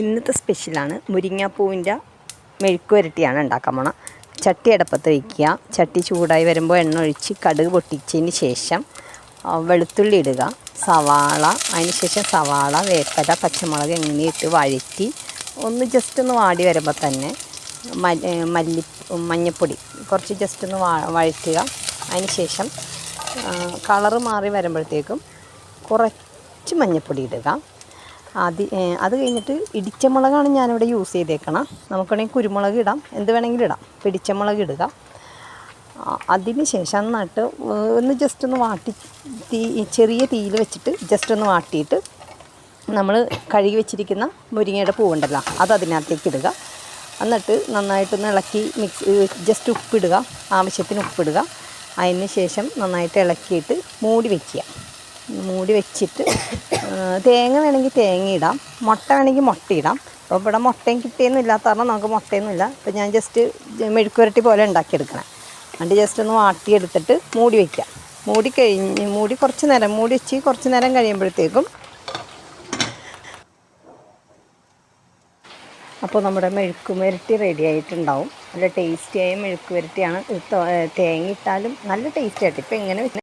ഇന്നത്തെ സ്പെഷ്യലാണ് മുരിങ്ങാപ്പൂവിന്റെ മെഴുക്കുവരട്ടിയാണ് ഉണ്ടാക്കാൻ പോണം ചട്ടി അടപ്പത്ത് വയ്ക്കുക ചട്ടി ചൂടായി വരുമ്പോൾ എണ്ണ ഒഴിച്ച് കടുക് പൊട്ടിച്ചതിന് ശേഷം വെളുത്തുള്ളി ഇടുക. സവാള അതിന് ശേഷം സവാള വേപ്പല പച്ചമുളക് എങ്ങനെ ഇട്ട് വഴറ്റി ഒന്ന് ജസ്റ്റ് ഒന്ന് വാടി വരുമ്പോൾ തന്നെ മല്ലി മഞ്ഞപ്പൊടി കുറച്ച് ജസ്റ്റ് ഒന്ന് വഴറ്റുക. അതിന് ശേഷം കളറ് മാറി വരുമ്പോഴത്തേക്കും കുറച്ച് മഞ്ഞപ്പൊടി ഇടുക. അത് അത് കഴിഞ്ഞിട്ട് ഇടിച്ച മുളകാണ് ഞാനിവിടെ യൂസ് ചെയ്തേക്കണം. നമുക്കാണെങ്കിൽ കുരുമുളക് ഇടാം. എന്ത് വേണമെങ്കിലും ഇടാം. പിടിച്ച മുളക് ഇടുക അതിന് ശേഷം നന്നായിട്ട് ഒന്ന് ജസ്റ്റ് ഒന്ന് വാട്ടി തീ ചെറിയ തീയിൽ വെച്ചിട്ട് ജസ്റ്റ് ഒന്ന് വാട്ടിയിട്ട് നമ്മൾ കഴുകി വെച്ചിരിക്കുന്ന മുരിങ്ങയുടെ പൂവുണ്ടല്ലോ അത് അതിനകത്തേക്ക് ഇടുക. എന്നിട്ട് നന്നായിട്ടൊന്ന് ഇളക്കി മിക്സ് ജസ്റ്റ് ഉപ്പിടുക. ആവശ്യത്തിന് ഉപ്പിടുക. അതിന് ശേഷം നന്നായിട്ട് ഇളക്കിയിട്ട് മൂടി വയ്ക്കുക മൂടി വെച്ചിട്ട് തേങ്ങ വേണമെങ്കിൽ തേങ്ങ ഇടാം. മുട്ട വേണമെങ്കിൽ മുട്ട ഇടാം. അപ്പോൾ ഇവിടെ മുട്ടയും കിട്ടിയൊന്നും ഇല്ലാത്ത കാരണം നമുക്ക് മുട്ടയൊന്നുമില്ല അപ്പോൾ ഞാൻ ജസ്റ്റ് മെഴുക്കുരട്ടി പോലെ ഉണ്ടാക്കിയെടുക്കണം. എന്നിട്ട് ജസ്റ്റ് ഒന്ന് വാട്ടിയെടുത്തിട്ട് മൂടി വയ്ക്കാം മൂടി കഴിഞ്ഞ് മൂടി കുറച്ച് നേരം മൂടി വെച്ച് കുറച്ച് നേരം കഴിയുമ്പോഴത്തേക്കും അപ്പോൾ നമ്മുടെ മെഴുക്ക് വരട്ടി റെഡി ആയിട്ടുണ്ടാവും. നല്ല ടേസ്റ്റിയായ മെഴുക്ക് വരട്ടിയാണ് തേങ്ങ ഇട്ടാലും നല്ല ടേസ്റ്റി ആയിട്ട്. ഇപ്പോൾ എങ്ങനെ